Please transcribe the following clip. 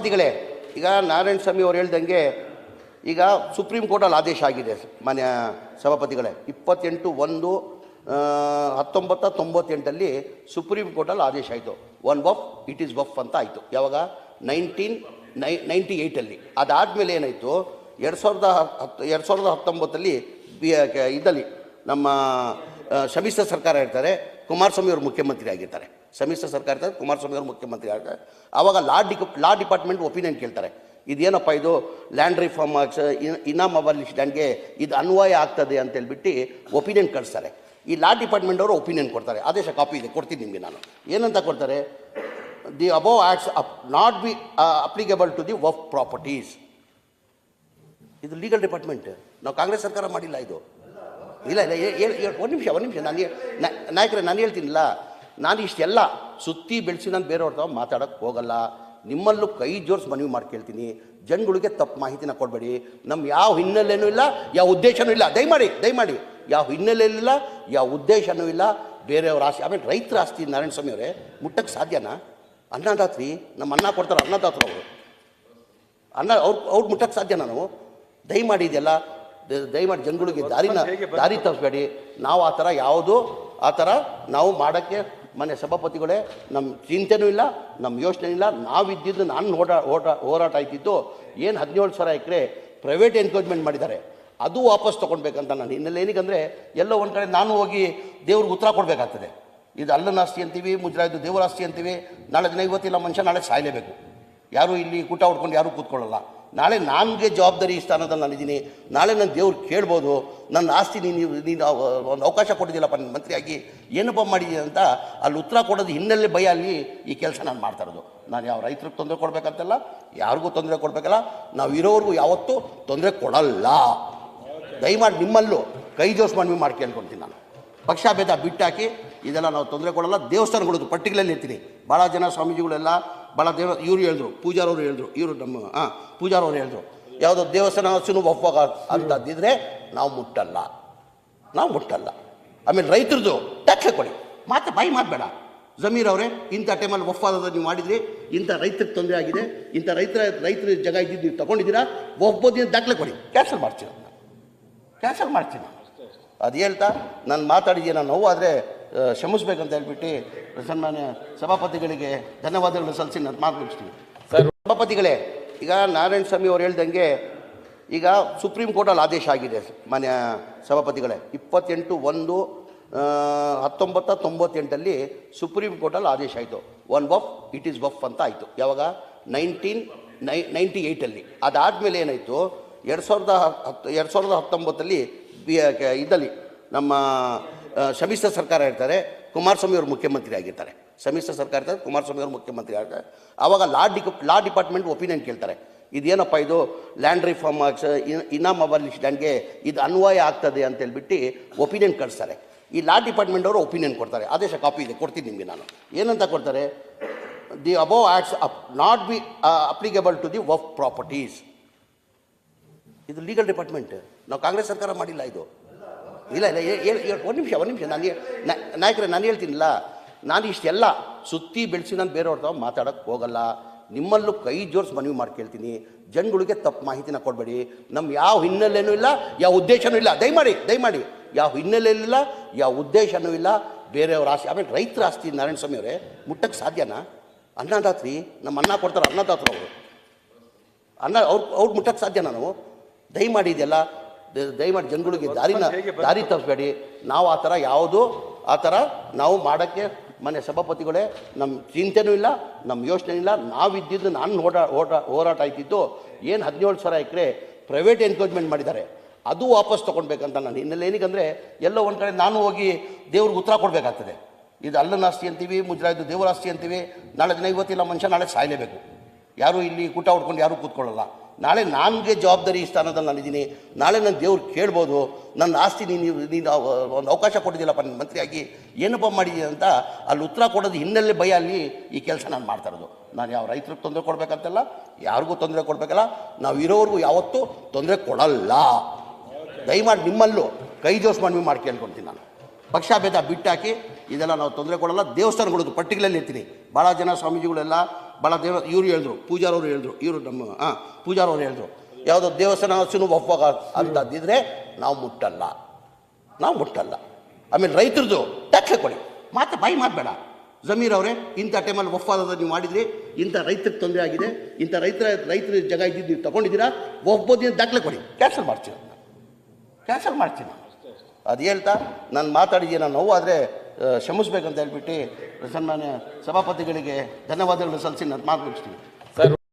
ಸಭಾಪತಿಗಳೇ ಈಗ ನಾರಾಯಣ ಸ್ವಾಮಿ ಅವ್ರು ಹೇಳ್ದಂಗೆ ಈಗ ಸುಪ್ರೀಂ ಕೋರ್ಟಲ್ಲಿ ಆದೇಶ ಆಗಿದೆ ಮಾನ್ಯ ಸಭಾಪತಿಗಳೇ. ಇಪ್ಪತ್ತೆಂಟು ಒಂದು ಹತ್ತೊಂಬತ್ತ ತೊಂಬತ್ತೆಂಟಲ್ಲಿ ಸುಪ್ರೀಂ ಕೋರ್ಟಲ್ಲಿ ಆದೇಶ ಆಯಿತು. One waqf it is waqf ಅಂತ ಆಯಿತು. ಯಾವಾಗ? ನೈನ್ಟೀನ್, ನೈ ನೈಂಟಿ ಏಯ್ಟಲ್ಲಿ. ಅದಾದಮೇಲೆ ಏನಾಯಿತು? ಎರಡು ಸಾವಿರದ ಹತ್ತು, ಎರಡು ಸಾವಿರದ ಹತ್ತೊಂಬತ್ತಲ್ಲಿ ಇದರಲ್ಲಿ ನಮ್ಮ ಸಮಿಶ್ರ ಸರ್ಕಾರ ಇರ್ತಾರೆ ಕುಮಾರಸ್ವಾಮಿ ಅವರು ಮುಖ್ಯಮಂತ್ರಿ ಆಗಿರ್ತಾರೆ. ಸಮ್ಮಿಶ್ರ ಸರ್ಕಾರ ಇರ್ತಾರೆ ಕುಮಾರಸ್ವಾಮಿ ಅವರು ಮುಖ್ಯಮಂತ್ರಿ ಆಗಿರ್ತಾರೆ. ಆವಾಗ law the law department opinion ಕೇಳ್ತಾರೆ. ಇದೇನಪ್ಪ ಇದು ಲ್ಯಾಂಡ್ ರಿಫಾರ್ಮ್ ಇನಾಮ್ ಅಬಾಲಿಷ್ ಲ್ಯಾಂಡ್ಗೆ ಇದು ಅನ್ವಯ ಆಗ್ತದೆ ಅಂತ ಹೇಳ್ಬಿಟ್ಟು ಒಪಿನಿಯನ್ ಕಳಿಸ್ತಾರೆ. ಈ ಲಾ ಡಿಪಾರ್ಟ್ಮೆಂಟ್ ಅವರು ಒಪಿನಿಯನ್ ಕೊಡ್ತಾರೆ. ಆದೇಶ ಕಾಪಿ ಇದೆ, ಕೊಡ್ತೀನಿ ನಿಮಗೆ ನಾನು. ಏನಂತ ಕೊಡ್ತಾರೆ? The above acts up not be applicable to the waqf properties ಇದು ಲೀಗಲ್ ಡಿಪಾರ್ಟ್ಮೆಂಟ್ ನಾವು ಕಾಂಗ್ರೆಸ್ ಸರ್ಕಾರ ಮಾಡಿಲ್ಲ ಇದು. ಇಲ್ಲ ಇಲ್ಲ ಒಂದು ನಿಮಿಷ ಒಂದು ನಿಮಿಷ, ನಾನು ನಾಯಕರೇ, ನಾನು ಹೇಳ್ತೀನಿಲ್ಲ. ನಾನು ಇಷ್ಟೆಲ್ಲ ಸುತ್ತಿ ಬೆಳೆಸಿ ನಾನು ಬೇರೆಯವ್ರ ತಾವು ಮಾತಾಡೋಕ್ಕೆ ಹೋಗಲ್ಲ. ನಿಮ್ಮಲ್ಲೂ ಕೈ ಜೋರ್ಸ್ ಮನವಿ ಮಾಡ್ಕೇಳ್ತೀನಿ ಜನಗಳಿಗೆ ತಪ್ಪು ಮಾಹಿತಿನ ಕೊಡಬೇಡಿ. ನಮ್ಮ ಯಾವ ಹಿನ್ನೆಲೆಯೂ ಇಲ್ಲ, ಯಾವ ಉದ್ದೇಶನೂ ಇಲ್ಲ. ದಯಮಾಡಿ ದಯಮಾಡಿ. ಯಾವ ಹಿನ್ನೆಲೆಯೂ ಇಲ್ಲ, ಯಾವ ಉದ್ದೇಶನೂ ಇಲ್ಲ. ಬೇರೆಯವ್ರ ಆಸ್ತಿ ಆಮೇಲೆ ರೈತರ ಆಸ್ತಿ ನಾರಾಯಣ ಸ್ವಾಮಿ ಅವರೇ ಮುಟ್ಟಕ್ಕೆ ಸಾಧ್ಯನಾ? ಅನ್ನದಾತ್ರಿ ನಮ್ಮ ಅನ್ನ ಕೊಡ್ತಾರೆ ಅನ್ನದಾತರು ಅವರು. ಅನ್ನ ಅವ್ರು ಅವ್ರು ಮುಟ್ಟಕ್ಕೆ ಸಾಧ್ಯ ನಾವು? ದಯಮಾಡಿ ಇದೆಲ್ಲ ದ- ದಯಮಾಡಿ ಜನಗಳಿಗೆ ದಾರಿನ ದಾರಿ ತಪ್ಪಿಸ್ಬೇಡಿ ನಾವು ಆ ಥರ ಯಾವುದು ಆ ಥರ ನಾವು ಮಾಡೋಕ್ಕೆ ಮನೆ ಸಭಾಪತಿಗಳೇ ನಮ್ಮ ಚಿಂತೆನೂ ಇಲ್ಲ ನಮ್ಮ ಯೋಚನೆ ಇಲ್ಲ. ನಾವು ಇದ್ದಿದ್ದು ನಾನು ಹೋಟ ಹೋಟ ಹೋರಾಟ ಆಯ್ತಿತ್ತು. ಏನು ಹದಿನೇಳು ಸಾವಿರ ಎಕರೆ ಪ್ರೈವೇಟ್ ಎನ್ಕೋಜ್ಮೆಂಟ್ ಮಾಡಿದ್ದಾರೆ. ಅದು ವಾಪಸ್ ತೊಗೊಳ್ಬೇಕಂತ ನಾನು ಹಿನ್ನೆಲೆ ಏನಕ್ಕಂದರೆ ಎಲ್ಲೋ ಒಂದು ಕಡೆ ನಾನು ಹೋಗಿ ದೇವ್ರಿಗೆ ಉತ್ತರ ಕೊಡಬೇಕಾಗ್ತದೆ. ಇದು ಅಲ್ಲನ ಆಸ್ತಿ ಅಂತೀವಿ ಮುಜರಾಯ್ದು ದೇವರ ಆಸ್ತಿ ಅಂತೀವಿ. ನಾಳೆ ದಿನ ಇವತ್ತಿಲ್ಲ ಮನುಷ್ಯ ನಾಳೆ ಸಾಯಲೇಬೇಕು. ಯಾರೂ ಇಲ್ಲಿ ಕೂಟ ಹೊಡ್ಕೊಂಡು ಯಾರೂ ಕೂತ್ಕೊಳ್ಳಲ್ಲ. ನಾಳೆ ನನಗೆ ಜವಾಬ್ದಾರಿ ಈ ಸ್ಥಾನದಲ್ಲಿ ನಾನಿದ್ದೀನಿ ನಾಳೆ ನನ್ನ ದೇವ್ರು ಕೇಳ್ಬೋದು. ನನ್ನ ಆಸ್ತಿ ನೀನು ನೀನು ಒಂದು ಅವಕಾಶ ಕೊಟ್ಟಿದ್ದಿಲ್ಲಪ್ಪ ನಿನ್ನ ಮಂತ್ರಿಯಾಗಿ. ಏನಪ್ಪ ಮಾಡಿದ್ದೀನಿ ಅಂತ ಅಲ್ಲಿ ಉತ್ತರ ಕೊಡೋದು ಹಿನ್ನೆಲೆ ಭಯ ಅಲ್ಲಿ ಈ ಕೆಲಸ ನಾನು ಮಾಡ್ತಾ ಇರೋದು. ನಾನು ಯಾವ ರೈತರಿಗೆ ತೊಂದರೆ ಕೊಡಬೇಕಂತಲ್ಲ, ಯಾರಿಗೂ ತೊಂದರೆ ಕೊಡಬೇಕಲ್ಲ, ನಾವು ಇರೋವ್ರಿಗೂ ಯಾವತ್ತೂ ತೊಂದರೆ ಕೊಡಲ್ಲ. ದಯಮಾಡಿ ನಿಮ್ಮಲ್ಲೂ ಕೈ ಜೋಸ್ ಮಾಡಿ ಮಾಡಿ ಕೇಳ್ಕೊಳ್ತೀನಿ ನಾನು. ಪಕ್ಷಭೇದ ಬಿಟ್ಟಾಕಿ ಇದೆಲ್ಲ ನಾವು ತೊಂದರೆ ಕೊಡಲ್ಲ. ದೇವಸ್ಥಾನಗಳದ್ದು ಪರ್ಟಿಕ್ಯುಲರ್ಲಿ ಇರ್ತೀನಿ. ಭಾಳ ಜನ ಸ್ವಾಮೀಜಿಗಳೆಲ್ಲ ಭಾಳ ದೇವ, ಇವರು ಹೇಳಿದ್ರು, ಪೂಜಾರವರು ಹೇಳಿದ್ರು, ಇವರು ನಮ್ಮ ಹಾಂ ಪೂಜಾರವರು ಹೇಳಿದ್ರು. ಯಾವುದೋ ದೇವಸ್ಥಾನ ಹಸುನು ಒಪ್ಪಾಗ ಅಂತದ್ದಿದ್ರೆ ನಾವು ಮುಟ್ಟಲ್ಲ. ನಾವು ಮುಟ್ಟಲ್ಲ. ಆಮೇಲೆ ರೈತರದು ಟ್ಯಾಕ್ಸ್ ಕೊಡಿ. ಮಾತು ಬಾಯಿ ಮಾಡಬೇಡ ಜಮೀರ್ ಅವರೇ, ಇಂಥ ಟೈಮಲ್ಲಿ ಒಪ್ಪಾದ ನೀವು ಮಾಡಿದ್ರಿ ಇಂಥ ರೈತರಿಗೆ ತೊಂದರೆ ಆಗಿದೆ, ಇಂಥ ರೈತರ ರೈತರ ಜಾಗ ಇದ್ದಿದ್ದು ನೀವು ತಗೊಂಡಿದ್ದೀರಾ ಒಬ್ಬೋದಿನ ದಾಖಲೆ ಕೊಡಿ. ಕ್ಯಾನ್ಸಲ್ ಮಾಡ್ತೀನಿ ಕ್ಯಾನ್ಸಲ್ ಮಾಡ್ತೀನಿ ಅದು ಹೇಳ್ತಾ, ನಾನು ಮಾತಾಡಿದ್ದೀನಿ ನೋವು ಆದರೆ ಕ್ಷಮಿಸ್ಬೇಕಂತ ಹೇಳ್ಬಿಟ್ಟು ಸನ್ಮಾನ್ಯ ಸಭಾಪತಿಗಳಿಗೆ ಧನ್ಯವಾದಗಳನ್ನು ಸಲ್ಲಿಸಿ ನಾನು ಮಾತು ಮುಗಿಸ್ತೀನಿ ಸಭಾಪತಿಗಳೇ ಈಗ ನಾರಾಯಣ ಸ್ವಾಮಿ ಅವ್ರು ಹೇಳ್ದಂಗೆ ಈಗ ಸುಪ್ರೀಂ ಕೋರ್ಟಲ್ಲಿ ಆದೇಶ ಆಗಿದೆ ಮಾನ್ಯ ಸಭಾಪತಿಗಳೇ. ಇಪ್ಪತ್ತೆಂಟು ಒಂದು ಹತ್ತೊಂಬತ್ತ ತೊಂಬತ್ತೆಂಟಲ್ಲಿ ಸುಪ್ರೀಂ ಕೋರ್ಟಲ್ಲಿ ಆದೇಶ ಆಯಿತು. One waqf it is waqf ಅಂತ ಆಯಿತು. ಯಾವಾಗ? ನೈನ್ಟೀನ್ ನೈ ನೈಂಟಿ ಏಯ್ಟಲ್ಲಿ. ಅದಾದಮೇಲೆ ಏನಾಯಿತು? ಎರಡು ಸಾವಿರದ ಹತ್ತು ಎರಡು ಸಾವಿರದ ಹತ್ತೊಂಬತ್ತಲ್ಲಿ ಬಿ ಇದರಲ್ಲಿ ನಮ್ಮ ಸಮ್ಮಿಶ್ರ ಸರ್ಕಾರ ಇರ್ತಾರೆ, ಕುಮಾರಸ್ವಾಮಿ ಅವರು ಮುಖ್ಯಮಂತ್ರಿ ಆಗಿರ್ತಾರೆ. ಸಮ್ಮಿಶ್ರ ಸರ್ಕಾರ ಇರ್ತಾರೆ, ಕುಮಾರಸ್ವಾಮಿ ಅವರು ಮುಖ್ಯಮಂತ್ರಿ ಆಗಿರ್ತಾರೆ. ಆವಾಗ law the law department opinion ಕೇಳ್ತಾರೆ. ಇದೇನಪ್ಪ ಇದು ಲ್ಯಾಂಡ್ ರಿಫಾರ್ಮ್ ಇನಾಮ್ ಅಬಲಿಷ್ ಲ್ಯಾಂಡ್ಗೆ ಇದು ಅನ್ವಯ ಆಗ್ತದೆ ಅಂತ ಹೇಳ್ಬಿಟ್ಟು ಒಪಿನಿಯನ್ ಕಳಿಸ್ತಾರೆ. ಈ ಲಾ ಡಿಪಾರ್ಟ್ಮೆಂಟ್ ಅವರು ಒಪಿನಿಯನ್ ಕೊಡ್ತಾರೆ. ಆದೇಶ ಕಾಪಿ ಇದೆ, ಕೊಡ್ತೀನಿ ನಿಮಗೆ ನಾನು. ಏನಂತ ಕೊಡ್ತಾರೆ? The above acts up not be applicable to the waqf properties ಇದು ಲೀಗಲ್ ಡಿಪಾರ್ಟ್ಮೆಂಟ್ ನಾವು ಕಾಂಗ್ರೆಸ್ ಸರ್ಕಾರ ಮಾಡಿಲ್ಲ ಇದು. ಇಲ್ಲ ಇಲ್ಲ ಒಂದು ನಿಮಿಷ ಒಂದು ನಿಮಿಷ, ನಾನು ನಾಯಕರ, ನಾನು ಹೇಳ್ತೀನಿಲ್ಲ, ನಾನು ಇಷ್ಟೆಲ್ಲ ಸುತ್ತಿ ಬೆಳೆಸಿ ನಾನು ಬೇರೆಯವ್ರ ತಾವು ಮಾತಾಡೋಕ್ಕೆ ಹೋಗಲ್ಲ. ನಿಮ್ಮಲ್ಲೂ ಕೈ ಜೋಡಿಸಿ ಮನವಿ ಮಾಡ್ಕೇಳ್ತೀನಿ ಜನಗಳಿಗೆ ತಪ್ಪು ಮಾಹಿತಿನ ಕೊಡಬೇಡಿ. ನಮ್ಮ ಯಾವ ಹಿನ್ನೆಲೆಯೂ ಇಲ್ಲ, ಯಾವ ಉದ್ದೇಶನೂ ಇಲ್ಲ. ದಯಮಾಡಿ ದಯಮಾಡಿ. ಯಾವ ಹಿನ್ನೆಲೆಯಲ್ಲಿ ಇಲ್ಲ, ಯಾವ ಉದ್ದೇಶನೂ ಇಲ್ಲ. ಬೇರೆಯವ್ರ ಆಸ್ತಿ, ಆಮೇಲೆ ರೈತರ ಆಸ್ತಿ, ನಾರಾಯಣ ಸ್ವಾಮಿ ಅವರೇ ಮುಟ್ಟಕ್ಕೆ ಸಾಧ್ಯನಾ? ಅನ್ನದಾತ್ರಿ ನಮ್ಮ ಅನ್ನ ಕೊಡ್ತಾರೆ ಅನ್ನದಾತರು ಅವರು. ಅನ್ನ ಅವ್ರು ಅವ್ರು ಮುಟ್ಟಕ್ಕೆ ಸಾಧ್ಯನಾ ನಾವು? ದಯಮಾಡಿ ಇದೆಲ್ಲ ದ- ದಯಮಾಡಿ ಜನಗಳಿಗೆ ದಾರಿನ ದಾರಿ ತಪ್ಪಿಸ್ಬೇಡಿ ನಾವು ಆ ಥರ ಯಾವುದು ಆ ಥರ ನಾವು ಮಾಡೋಕ್ಕೆ ಮನೆ ಸಭಾಪತಿಗಳೇ ನಮ್ಮ ಚಿಂತೆನೂ ಇಲ್ಲ ನಮ್ಮ ಯೋಚನೆ ಇಲ್ಲ. ನಾವಿದ್ದಿದ್ದು ನಾನು ಓಟ ಓಟ ಹೋರಾಟ ಆಯ್ತಿದ್ದು ಏನು ಹದಿನೇಳು ಸಾವಿರ ಎಕರೆ ಪ್ರೈವೇಟ್ ಎನ್ಕೋಜ್ಮೆಂಟ್ ಮಾಡಿದ್ದಾರೆ. ಅದು ವಾಪಸ್ ತೊಗೊಳ್ಬೇಕಂತ ನಾನು ಹಿನ್ನೆಲೆ ಏನಕ್ಕಂದರೆ ಎಲ್ಲೋ ಒಂದು ಕಡೆ ನಾನು ಹೋಗಿ ದೇವ್ರಿಗೆ ಉತ್ತರ ಕೊಡಬೇಕಾಗ್ತದೆ. ಇದು ಅಲ್ಲನ ಆಸ್ತಿ ಅಂತೀವಿ ಮುಜರಾಯ್ದು ದೇವರ ಆಸ್ತಿ ಅಂತೀವಿ. ನಾಳೆ ದಿನ ಇವತ್ತಿಲ್ಲ ಮನುಷ್ಯ ನಾಳೆ ಸಾಯಲೇಬೇಕು. ಯಾರು ಇಲ್ಲಿ ಕೂಟ ಹೊಡ್ಕೊಂಡು ಯಾರೂ ಕೂತ್ಕೊಳ್ಳಲ್ಲ. ನಾಳೆ ನನಗೆ ಜವಾಬ್ದಾರಿ ಸ್ಥಾನದಲ್ಲಿ ನಾನಿದ್ದೀನಿ ನಾಳೆ ನನ್ನ ದೇವ್ರು ಕೇಳ್ಬೋದು. ನನ್ನ ಆಸ್ತಿ ನೀನು ನೀನು ಒಂದು ಅವಕಾಶ ಕೊಟ್ಟಿದ್ದಿಲ್ಲಪ್ಪ ನನ್ನ ಮಂತ್ರಿಯಾಗಿ. ಏನಪ್ಪ ಮಾಡಿದ್ದೀನಿ ಅಂತ ಅಲ್ಲಿ ಉತ್ತರ ಕೊಡೋದು ಹಿನ್ನೆಲೆ ಭಯ ಅಲ್ಲಿ ಈ ಕೆಲಸ ನಾನು ಮಾಡ್ತಾ ಇರೋದು. ನಾನು ಯಾವ ರೈತರಿಗೆ ತೊಂದರೆ ಕೊಡಬೇಕಂತಲ್ಲ, ಯಾರಿಗೂ ತೊಂದರೆ ಕೊಡಬೇಕಲ್ಲ, ನಾವು ಇರೋವರೆಗೂ ಯಾವತ್ತೂ ತೊಂದರೆ ಕೊಡಲ್ಲ. ದಯಮಾಡಿ ನಿಮ್ಮಲ್ಲೂ ಕೈ ಜೋಸ್ ಮಾಡಿ ಮಾಡಿ ಕೇಳ್ಕೊಳ್ತೀನಿ ನಾನು. ಪಕ್ಷಭೇದ ಬಿಟ್ಟಾಕಿ, ಇದೆಲ್ಲ ನಾವು ತೊಂದರೆ ಕೊಡಲ್ಲ. ದೇವಸ್ಥಾನಗಳದ್ದು ಪರ್ಟಿಕ್ಯುಲರ್ಲಿ ಇರ್ತೀನಿ. ಭಾಳ ಜನ ಸ್ವಾಮೀಜಿಗಳೆಲ್ಲ ಭಾಳ ದೇವ, ಇವರು ಹೇಳಿದ್ರು, ಪೂಜಾರವ್ರು ಹೇಳಿದ್ರು, ಇವರು ನಮ್ಮ ಹಾಂ ಪೂಜಾರವ್ರು ಹೇಳಿದ್ರು. ಯಾವುದೋ ದೇವಸ್ಥಾನ ಹಸುನು ಒಪ್ಪಾಗ ಅಂತದ್ದಿದ್ರೆ ನಾವು ಮುಟ್ಟಲ್ಲ. ನಾವು ಮುಟ್ಟಲ್ಲ. ಆಮೇಲೆ ರೈತರದು ಟ್ಯಾಕ್ಸ್ ಕೊಡಿ. ಮಾತು ಬಾಯಿ ಮಾಡಬೇಡ. ಜಮೀರ್ ಅವರೇ, ಇಂಥ ಟೈಮಲ್ಲಿ ಒಪ್ಪಾದ ನೀವು ಮಾಡಿದ್ರಿ, ಇಂಥ ರೈತರಿಗೆ ತೊಂದರೆ ಆಗಿದೆ, ಇಂಥ ರೈತರ ರೈತರ ಜಾಗ ಇದ್ದಿದ್ದು ನೀವು ತೊಗೊಂಡಿದ್ದೀರಾ ಒಪ್ಪೋದಿನ ದಾಖಲೆ ಕೊಡಿ. ಕ್ಯಾನ್ಸಲ್ ಮಾಡ್ತೀನಿ ಕ್ಯಾನ್ಸಲ್ ಮಾಡ್ತೀನಿ ಅದು ಹೇಳ್ತಾ, ನಾನು ಮಾತಾಡಿದ್ದೀನಿ ನಾನು ನೋವಾದರೆ ಕ್ಷಮಿಸ್ಬೇಕಂತ ಹೇಳ್ಬಿಟ್ಟು ಸನ್ಮಾನ್ಯ ಸಭಾಪತಿಗಳಿಗೆ ಧನ್ಯವಾದಗಳನ್ನು ಸಲ್ಲಿಸಿ ನಾನು ಮಾತು